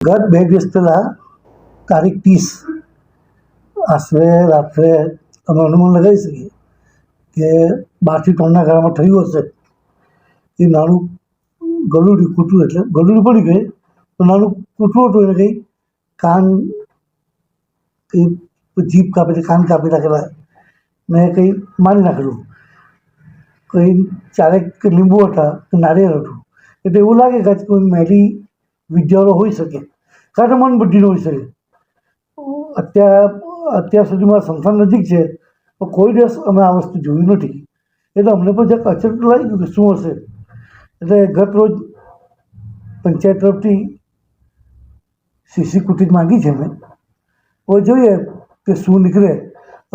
ગત બે દિવસ પહેલાં તારીખ ત્રીસ આશરે રાત્રે અમે અનુમાન લગાવી શકીએ કે બારથી ત્રણના ગાળામાં થયું હશે એ નાનું ગલુડી કૂટું એટલે ગલુડી પડી ગઈ તો નાનું કૂટું હતું એને કંઈ કાન કંઈ જીભ કાપી હતી કાન કાપી નાખેલા મેં કંઈ મારી નાખેલું કંઈ ચારેક લીંબુ હતા કે નારિયેળ હતું એટલે એવું લાગે કે આ કોઈ મેલી વિદ્યાઓ હોઈ શકે કાં તો મન બુદ્ધિનો શકે અત્યાર અત્યાર સુધીમાં સંસાર નજીક છે તો કોઈ દિવસ અમે આ વસ્તુ જોયું નથી. એટલે અમને પણ જરાક અચરટ લાગી ગયું કે શું હશે. એટલે ગત રોજ પંચાયત તરફથી સીસી કુટીર માંગી છે મેં. હવે જોઈએ કે શું નીકળે.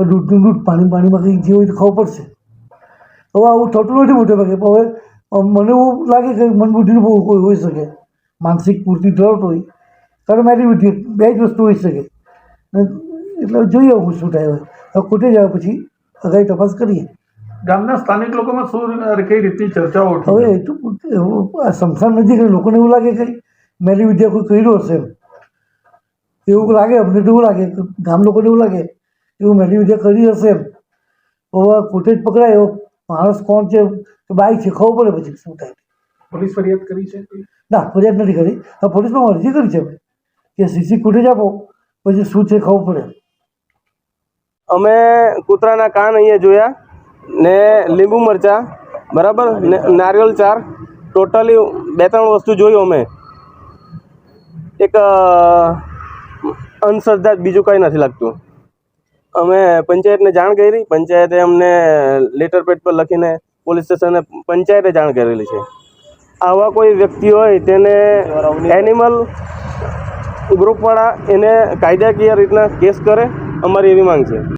દૂધનું દૂધ પાણી પાણીમાં કંઈક જે હોય તો ખબર પડશે. હવે આવું થતું નથી મોટે ભાગે. હવે મને એવું લાગે કે મન બુદ્ધિનું બહુ કોઈ હોઈ શકે. માનસિક પૂર્તિ ધરાવતો હોય. કારણ મારી બુદ્ધિ બે જ વસ્તુ હોઈ શકે ને એટલે જોઈએ હું શું થાય હવે હવે ખૂટે જાય પછી અગાઈ તપાસ કરીએ ગામના સ્થાનિક લોકોમાં શું કઈ રીતની ચર્ચાઓ ઉઠી હવે એ તો એવું આ સંસાર નજીક એટલે લોકોને એવું લાગે કે મેરી વિદ્યા કોઈ કર્યું હશે એમ એવું લાગે અમને તો એવું લાગે કે ગામ લોકોને એવું લાગે એવું મેરી વિદ્યા કરી હશે એમ હવે કોટે જ પકડાય એવો માણસ કોણ છે કે બાઈ છે ખબર પડે પછી શું થાય પોલીસ ફરિયાદ કરી છે ના ફરિયાદ નથી કરી હવે પોલીસમાં અરજી કરી છે મેં કે સીસી ફૂટેજ આપો, પછી શું છે ખબર પડે. અમે કૂતરાના કાન અહીંયા જોયા ને લીંબુ મરચા, બરાબર? ને નારિયેલ ચાર, ટોટલી બે ત્રણ વસ્તુ જોયું અમે. એક અંધશ્રદ્ધા, બીજું કંઈ નથી લાગતું. અમે પંચાયતને જાણ કરી, પંચાયતે અમને લેટર પેડ પર લખીને પોલીસ સ્ટેશને પંચાયતે જાણ કરેલી છે. આવા કોઈ વ્યક્તિ હોય તેને એનિમલ ગ્રુપવાળા એને કાયદાકીય રીતના કેસ કરે અમારી એવી માંગ છે.